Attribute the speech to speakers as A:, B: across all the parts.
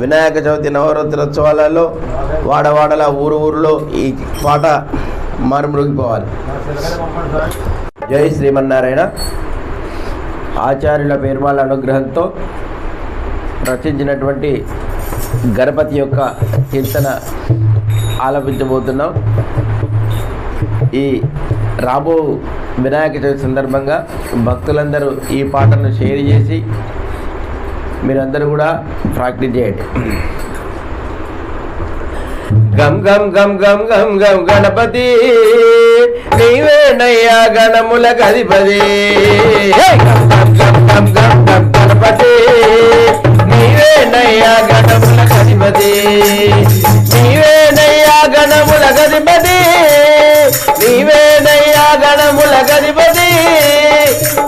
A: వినాయక చవితి నవరాత్రోత్సవాలలో వాడవాడల ఊరు ఊరిలో ఈ పాట మారుమృగిపోవాలి జై శ్రీమన్నారాయణ. ఆచార్యుల పేరుమాల అనుగ్రహంతో రచించినటువంటి గణపతి యొక్క కీర్తన ఆలపించబోతున్నాం. ఈ రాబో వినాయక చవితి సందర్భంగా భక్తులందరూ ఈ పాటను షేర్ చేసి మీరందరూ కూడా ప్రాక్టీస్ చేయండి గం గం గం గం గం గం గణపతి నీవేనయ్యా గణముల గదిపది గం గం గం గం గం గం గణపతి నీవేనయ్యా గణముల గదిపతి నీవేనయ్యా గణముల గదిపతి నీవేనయ్యా గణముల గదిపతి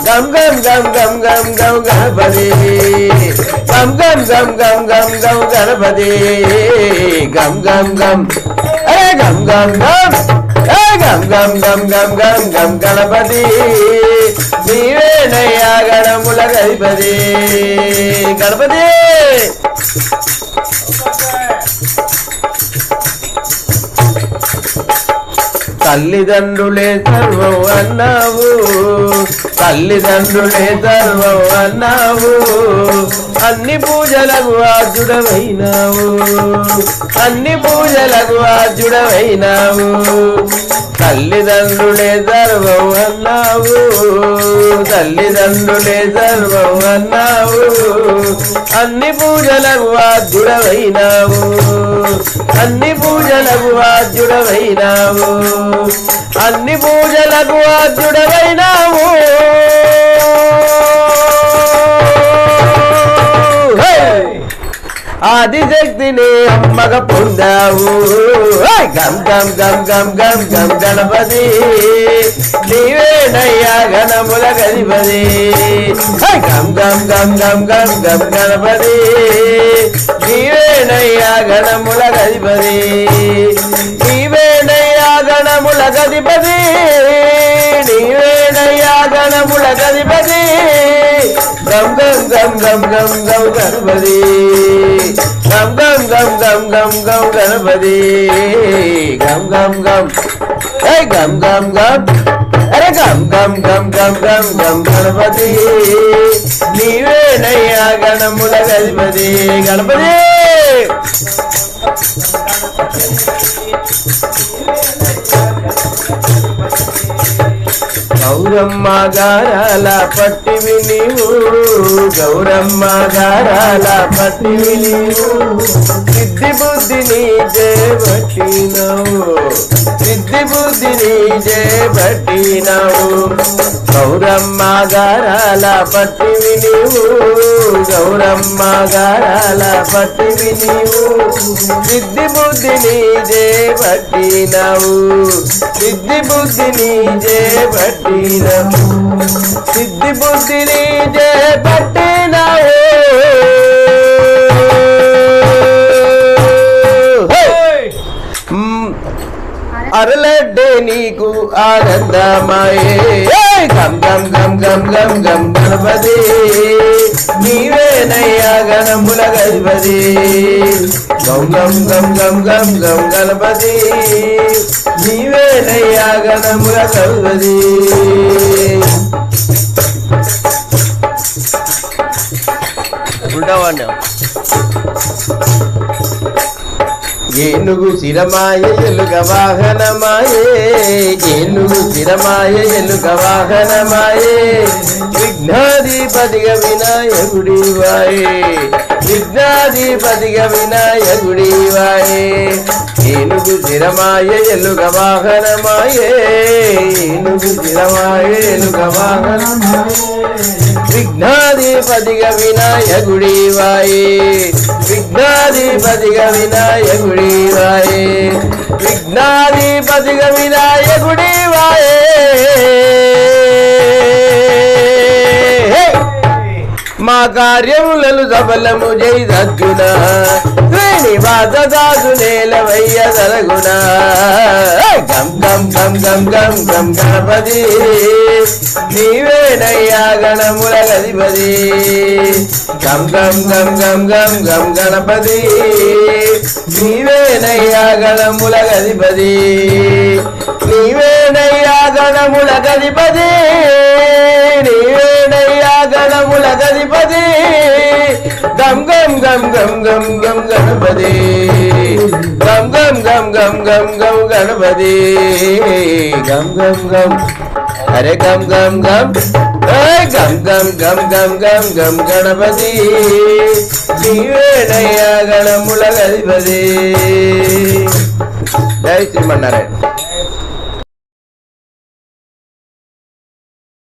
A: గం గం గం గం గం గం గణపతి గం గం గం గం గం గం గణపతి గం గం గం ఏ గం గం గం ఏ గం గం గం గం గం గం గణపతి నీవేనయ్యా గణముల గణపతి గణపతి తల్లిదండ్రులే సర్వం అన్నావు తల్లిదండ్రులే ధర్మం అన్నావు అన్ని పూజలకు ఆజుడమైనావు అన్ని పూజలకు ఆజుడమైనావు తల్లిదండ్రులే ధర్మం అన్నావు తల్లిదండ్రులే ధర్మం అన్నావు అన్ని పూజలకు ఆజుడమైనావు అన్ని పూజలకు ఆద్యుడవైనావు అన్ని పూజలకు ఆద్యుడవైనావు ఆదిశక్తిని అమ్మగా పొందావు హే! గం గం గం గం గం గం గణపతి నీవేనయ్యా గణముల గణపతి హే! గం గం గం గం గం గం గణపతి నీవేనయ్యా గణముల గణపతి గం గం గం గం గణపతి గం గం గం గం గం గం గణపతి గం గం గం ఏ గం గం గం అరే గం గం గం గం గం గం గణపతి నీవే నయ్యా గణముల గణపతి గణపతి గౌరమ్మ గారాల పట్టివి నీవు. గౌరమ్మ గారాల పట్టివి నీవు. సిద్ధి బుద్ధిని చేపట్టినవు సిద్ధి బుద్ధిని చేపట్టినవు గౌరమ్మ గారాల పట్టివి నీవు. గౌరమ్మ గారాల పట్టివి నీవు. సిద్ధి బుద్ధిని చేపట్టినవు సిద్ధి బుద్ధిని చేపట్టినవు సిద్ధి బుద్ధిని చేపట్టినవు. అరలడ్డే నీకు ఆనందమాయే. గం గం గం గం గం గం గణపతి. నీవేనయ్యా గణముల గణపతి గం గం గం గం గం గం గణపతి. నీవేనయ్యా గణముల గణపతి ఉండవాడినా ఏనుగు శిరమాయ ఎలుగ వాహనమాయే. ఏనుగు శిరమాయ ఎలుగ వాహనమాయే. విఘ్నాధిపతిగ వినాయకుడి వాయే. విఘ్నాధిపతిగ వినాయకుడి వాయే. ఏనుగు శిరమాయ ఎలుగ వాహనమాయే. ఏనుగు శిరమాయ ఎలుగ వాహనమాయే. విఘ్నాధిపతిగ వినాయకుడి వాయే విఘ్నాధిపతిగ వినాయకుడి వాయే విఘ్నాధిపతిగ వినాయకుడి మా కార్యములను సఫలము జై సజ్జున శ్రీనివాస రాజదాసు నేలవయ్య జరగునా గం గం గం గం గం గం గణపతి నీవేనయ్యా గణముల గదిపతి గం గం గం గం గం గం గణపతి నీవేనయ్యా గణముల గదిపతి నీవేనయ్యా గణముల గదిపతి నీవేనయ్యా గణముల గదిపతి గం గం గం గం గం గం గణపతి గం గం గం గం గం గం గణపతి గం గం గం అరే గం గం గం ఏయ్ గం గం గం గం గం గం గణపతి నీవేనయ్యా గణముల గణపతి జై శ్రీమన్నారాయణ